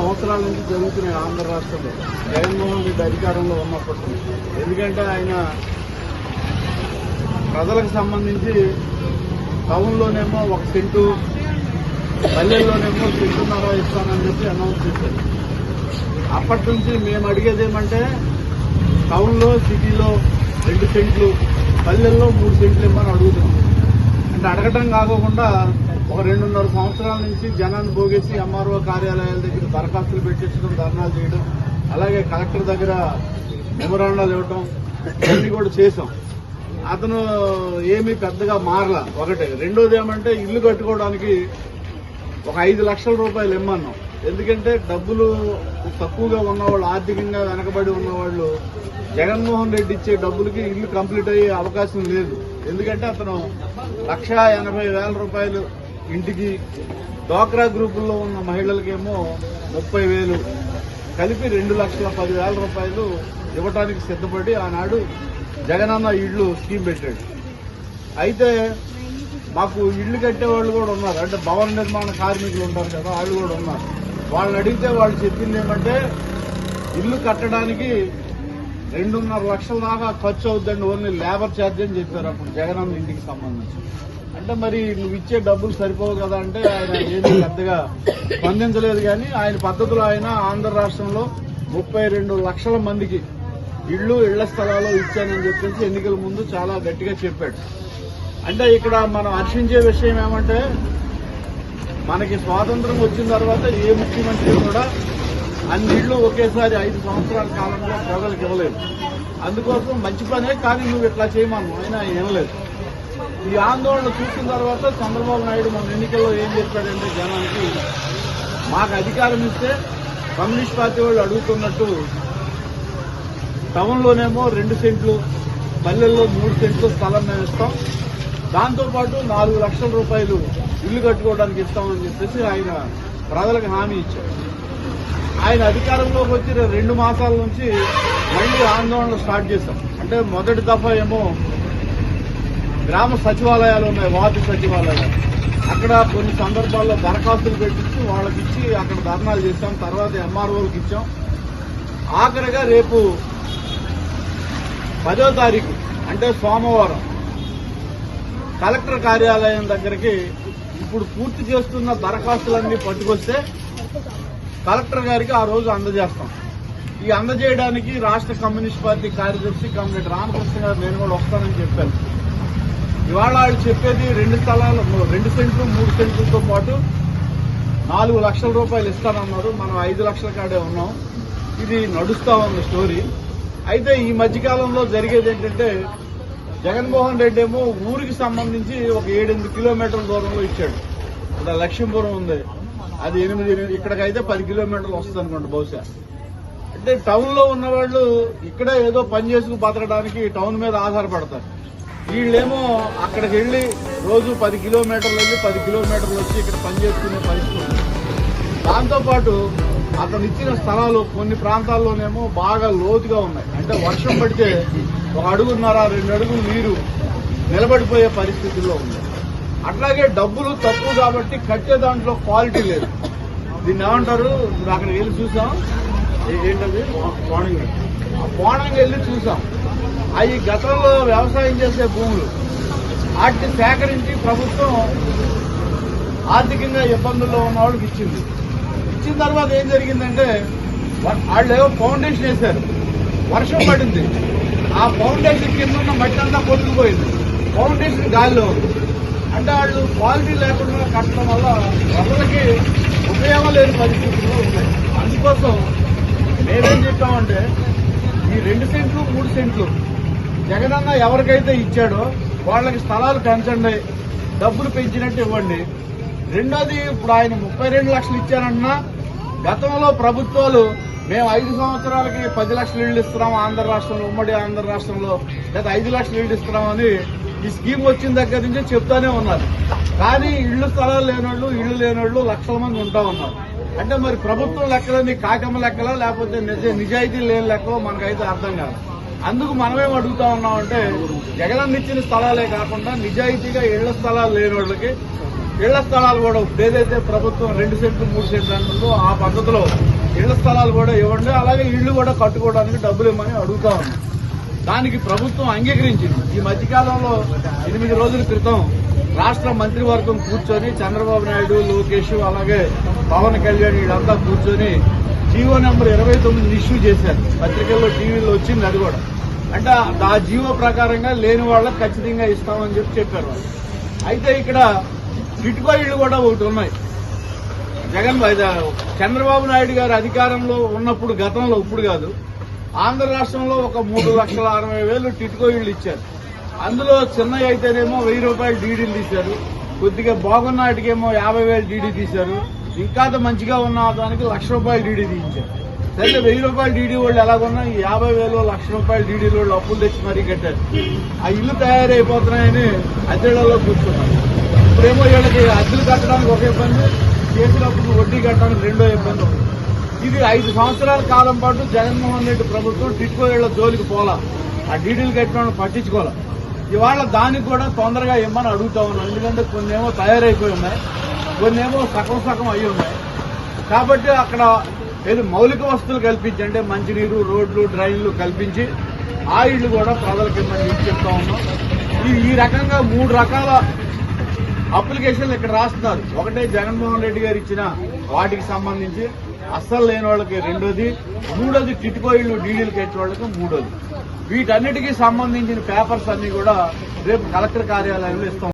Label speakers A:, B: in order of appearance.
A: సంవత్సరాల నుంచి జరుగుతున్నాయి ఆంధ్ర రాష్ట్రంలో. జగన్మోహన్ రెడ్డి అధికారంలో ఉన్నప్పటి ఎందుకంటే ఆయన ప్రజలకు సంబంధించి టౌన్లోనేమో ఒక సెంటు పల్లెల్లోనేమో సెంటున్నర ఇస్తానని చెప్పి అనౌన్స్ చేశారు. అప్పటి నుంచి మేము అడిగేది ఏమంటే టౌన్లో సిటీలో రెండు సెంట్లు పల్లెల్లో మూడు సెంట్లు ఇవ్వమని అడుగుతున్నాం. అంటే అడగటం కాకుండా ఒక రెండున్నర సంవత్సరాల నుంచి జనాన్ని భోగేసి ఎంఆర్ఓ కార్యాలయాల దగ్గర దరఖాస్తులు పెట్టించడం ధర్నాలు చేయడం అలాగే కలెక్టర్ దగ్గర మెమరాండాలు ఇవ్వటం ఇవన్నీ కూడా చేసాం అతను ఏమీ పెద్దగా మారల. ఒకటి రెండోది ఏమంటే ఇల్లు కట్టుకోవడానికి ఒక ఐదు లక్షల రూపాయలు ఇమ్మన్నాం. ఎందుకంటే డబ్బులు తక్కువగా ఉన్నవాళ్ళు ఆర్థికంగా వెనకబడి ఉన్నవాళ్ళు జగన్మోహన్ రెడ్డి ఇచ్చే డబ్బులకి ఇల్లు కంప్లీట్ అయ్యే అవకాశం లేదు. ఎందుకంటే అతను లక్ష ఎనభై వేల రూపాయలు ఇంటికి డ్వాక్రా గ్రూపుల్లో ఉన్న మహిళలకేమో ముప్పై వేలు కలిపి రెండు లక్షల పదివేల రూపాయలు ఇవ్వటానికి సిద్ధపడి ఆనాడు జగనన్న ఇళ్ళు స్కీమ్ పెట్టాడు. అయితే మాకు ఇళ్ళు కట్టే వాళ్ళు కూడా ఉన్నారు. అంటే భవన నిర్మాణ కార్మికులు ఉంటారు కదా వాళ్ళు కూడా ఉన్నారు. వాళ్ళని అడిగితే వాళ్ళు చెప్పింది ఏమంటే ఇల్లు కట్టడానికి రెండున్నర లక్షల దాకా ఖర్చు అవుద్దండి ఓన్లీ లేబర్ ఛార్జ్ అని చెప్పారు అప్పుడు జగనన్న ఇంటికి సంబంధించి. అంటే మరి నువ్వు ఇచ్చే డబ్బులు సరిపోవు కదా అంటే ఆయన ఏమీ పెద్దగా స్పందించలేదు కానీ ఆయన పద్ధతిలో ఆయన ఆంధ్ర రాష్ట్రంలో ముప్పై రెండు లక్షల మందికి ఇళ్ళు ఇళ్ళ స్థలాలు ఇచ్చానని చెప్పేసి ఎన్నికల ముందు చాలా గట్టిగా చెప్పాడు. అంటే ఇక్కడ మనం హర్షించే విషయం ఏమంటే మనకి స్వాతంత్రం వచ్చిన తర్వాత ఏ ముఖ్యమంత్రి కూడా అన్ని ఇళ్ళు ఒకేసారి ఐదు సంవత్సరాల కాలంలో ప్రజలకు ఇవ్వలేదు. అందుకోసం మంచి పనే కానీ నువ్వు ఇట్లా చేయమను అయినా ఆయన వినలేదు ఈ ఆందోళన చూసిన తర్వాత చంద్రబాబు నాయుడు మన ఎన్నికల్లో ఏం చెప్పాడంటే జనానికి మాకు అధికారం ఇస్తే కమ్యూనిస్ట్ పార్టీ వాళ్ళు అడుగుతున్నట్టు టౌన్లోనేమో రెండు సెంట్లు పల్లెల్లో మూడు సెంట్లు స్థలం మేము ఇస్తాం. దాంతోపాటు నాలుగు లక్షల రూపాయలు ఇల్లు కట్టుకోవడానికి ఇస్తామని చెప్పేసి ఆయన ప్రజలకు హామీ ఇచ్చారు. ఆయన అధికారంలోకి వచ్చి రెండు మాసాల నుంచి మళ్ళీ ఆందోళన స్టార్ట్ చేశాం. అంటే మొదటి దఫా ఏమో గ్రామ సచివాలయాలు ఉన్నాయి వార్డు సచివాలయాలు. అక్కడ కొన్ని సందర్భాల్లో దరఖాస్తులు పెట్టించి వాళ్ళకి ఇచ్చి అక్కడ ధర్నాలు చేశాం తర్వాత ఎంఆర్ఓలకు ఇచ్చాం. ఆఖరిగా రేపు పదో తారీఖు అంటే సోమవారం కలెక్టర్ కార్యాలయం దగ్గరికి ఇప్పుడు పూర్తి చేస్తున్న దరఖాస్తులన్నీ పట్టుకొస్తే కలెక్టర్ గారికి ఆ రోజు అందజేస్తాం. ఈ అందజేయడానికి రాష్ట్ర కమ్యూనిస్ట్ పార్టీ కార్యదర్శి కమ్యూనిటీ రామకృష్ణ గారు నేను కూడా వస్తానని చెప్పాను. ఇవాళ వాళ్ళు చెప్పేది రెండు స్థలాలు రెండు సెంట్లు మూడు సెంట్లతో పాటు నాలుగు లక్షల రూపాయలు ఇస్తానన్నారు. మనం ఐదు లక్షల కాడే ఉన్నాం. ఇది నడుస్తా ఉంది స్టోరీ. అయితే ఈ మధ్యకాలంలో జరిగేది ఏంటంటే జగన్మోహన్ రెడ్డి ఏమో ఊరికి సంబంధించి ఒక ఏడెనిమిది కిలోమీటర్ల దూరంలో ఇచ్చాడు. ఇక్కడ లక్ష్మీపురం ఉంది. అది ఎనిమిది ఇక్కడికైతే పది కిలోమీటర్లు వస్తుంది అనుకోండి బహుశా. అంటే టౌన్లో ఉన్నవాళ్ళు ఉన్న వాళ్ళు ఇక్కడే ఏదో పని చేసుకు బతకడానికి టౌన్ మీద ఆధారపడతారు. వీళ్ళేమో అక్కడికి వెళ్ళి రోజు పది కిలోమీటర్లు వెళ్ళి పది కిలోమీటర్లు వచ్చి ఇక్కడ పని చేసుకునే పరిస్థితి ఉంది. దాంతోపాటు అతను ఇచ్చిన స్థలాలు కొన్ని ప్రాంతాల్లోనేమో బాగా లోతుగా ఉన్నాయి. అంటే వర్షం పడితే ఒక అడుగున్నర రెండు అడుగులు నీరు నిలబడిపోయే పరిస్థితుల్లో ఉంది. అట్లాగే డబ్బులు తక్కువ కాబట్టి కట్టే దాంట్లో క్వాలిటీ లేదు. దీన్ని ఏమంటారు? అక్కడికి వెళ్ళి చూసాం. ఏంటది? కోణంగి. ఆ కోణంగి వెళ్ళి చూసాం. అవి గతంలో వ్యవసాయం చేసే భూములు. వాటిని సేకరించి ప్రభుత్వం ఆర్థికంగా ఇబ్బందుల్లో ఉన్న వాళ్ళకి ఇచ్చింది. ఇచ్చిన తర్వాత ఏం జరిగిందంటే వాళ్ళు ఏవో ఫౌండేషన్ వేశారు. వర్షం పడింది. ఆ ఫౌండేషన్ కింద ఉన్న మట్టి అంతా కొట్టుకుపోయింది. ఫౌండేషన్ గాలిలో ఉంది. అంటే వాళ్ళు క్వాలిటీ లేకుండా కట్టడం వల్ల ప్రజలకి ఉపయోగం లేని పరిస్థితులు ఉన్నాయి. అందుకోసం మేమేం చెప్పామంటే ఈ రెండు సెంట్లు మూడు సెంట్లు జగనన్న ఎవరికైతే ఇచ్చాడో వాళ్ళకి స్థలాలు పెంచండి డబ్బులు పెంచినట్టు ఇవ్వండి. రెండోది ఇప్పుడు ఆయన ముప్పై రెండు లక్షలు ఇచ్చారన్నా గతంలో ప్రభుత్వాలు మేము ఐదు సంవత్సరాలకి పది లక్షలు ఇళ్ళు ఇస్తున్నాం ఆంధ్ర రాష్ట్రంలో ఉమ్మడి ఆంధ్ర రాష్ట్రంలో లేదా ఐదు లక్షలు ఇళ్ళు ఇస్తున్నామని ఈ స్కీమ్ వచ్చిన దగ్గర నుంచి చెప్తానే ఉన్నారు. కానీ ఇళ్ళు స్థలాలు లేనోళ్ళు ఇళ్ళు లేనోళ్ళు లక్షల మంది ఉంటా ఉన్నారు. అంటే మరి ప్రభుత్వం లెక్కలో మీ కాకమ్మ లెక్కలో లేకపోతే నిజ నిజాయితీ లేని లెక్కలో మనకైతే అర్థం కాదు. అందుకు మనమేం అడుగుతా ఉన్నామంటే జగనన్న ఇచ్చిన స్థలాలే కాకుండా నిజాయితీగా ఇళ్ళ స్థలాలు లేని వాళ్ళకి ఇళ్ళ స్థలాలు కూడా ఏదైతే ప్రభుత్వం రెండు సెంట్లు మూడు సెంట్లు అంటుందో ఆ పద్ధతిలో ఇళ్ళ స్థలాలు కూడా ఇవ్వండి అలాగే ఇళ్ళు కూడా కట్టుకోవడానికి డబ్బులు ఇవ్వమని అడుగుతా ఉన్నాం. దానికి ప్రభుత్వం అంగీకరించింది. ఈ మధ్యకాలంలో ఎనిమిది రోజుల క్రితం రాష్ట్ర మంత్రివర్గం కూర్చొని చంద్రబాబు నాయుడు లోకేష్ అలాగే పవన్ కళ్యాణ్ వీళ్ళంతా కూర్చొని జీవో నెంబర్ ఇరవై తొమ్మిది ఇష్యూ చేశారు. పత్రికల్లో టీవీలో వచ్చింది అది కూడా. అంటే ఆ జీవో ప్రకారంగా లేని వాళ్ళకి ఖచ్చితంగా ఇస్తామని చెప్పి చెప్పారు అయితే ఇక్కడ టిట్కో కూడా ఒకటి ఉన్నాయి. జగన్ చంద్రబాబు నాయుడు గారు అధికారంలో ఉన్నప్పుడు గతంలో ఇప్పుడు కాదు. ఆంధ్ర రాష్ట్రంలో ఒక మూడు లక్షల అరవై వేలు టిట్కో ఇళ్ళు ఇచ్చారు. అందులో చిన్నవి అయితేనేమో వెయ్యి రూపాయలు డీడీలు తీశారు. కొద్దిగా బాగున్న వాటికేమో యాభై వేలు డీడీ తీశారు. ఇంకా మంచిగా ఉన్న దానికి లక్ష రూపాయలు డీడీ తీయించారు. సరే వెయ్యి రూపాయలు డీడీ వాళ్ళు ఎలాగున్నా యాభై వేలు లక్ష రూపాయలు డీడీ వాళ్ళు అప్పులు తెచ్చి మరీ కట్టారు. ఆ ఇల్లు తయారైపోతున్నాయని అద్దెళ్ళలో కూర్చున్నారు. ఇప్పుడేమో వీళ్ళకి అద్దెలు కట్టడానికి ఒక ఇబ్బంది చేసినప్పుడు వడ్డీ కట్టడానికి రెండో ఇబ్బంది ఉంది. ఇది ఐదు సంవత్సరాల కాలం పాటు జగన్మోహన్ రెడ్డి ప్రభుత్వం టిట్కో ఇళ్ళ జోలికి పోలా. ఆ డీడీలు కట్టిన వాళ్ళని పట్టించుకోలే ఇవాళ దానికి కూడా తొందరగా ఇమ్మని అడుగుతా ఉన్నాం. ఎందుకంటే కొన్ని ఏమో తయారైపోయి ఉన్నాయి. కొన్ని ఏమో సగం సగం అయి ఉన్నాయి. కాబట్టి అక్కడ ఏది మౌలిక వస్తువులు కల్పించి అంటే మంచినీరు రోడ్లు డ్రైన్లు కల్పించి ఆ కూడా ప్రజలకు ఇమ్మని చెప్పి చెప్తా ఉన్నాం. ఈ ఈ రకంగా మూడు రకాల అప్లికేషన్లు ఇక్కడ రాస్తున్నారు. ఒకటే జగన్మోహన్ రెడ్డి గారు ఇచ్చిన వాటికి సంబంధించి అస్సలు లేని వాళ్ళకి రెండోది మూడోది టిట్కో ఇళ్ళు డీడీలు కట్టిన వాళ్ళకి మూడోది. వీటన్నిటికీ సంబంధించిన పేపర్స్ అన్ని కూడా రేపు కలెక్టర్ కార్యాలయంలో ఇస్తాం.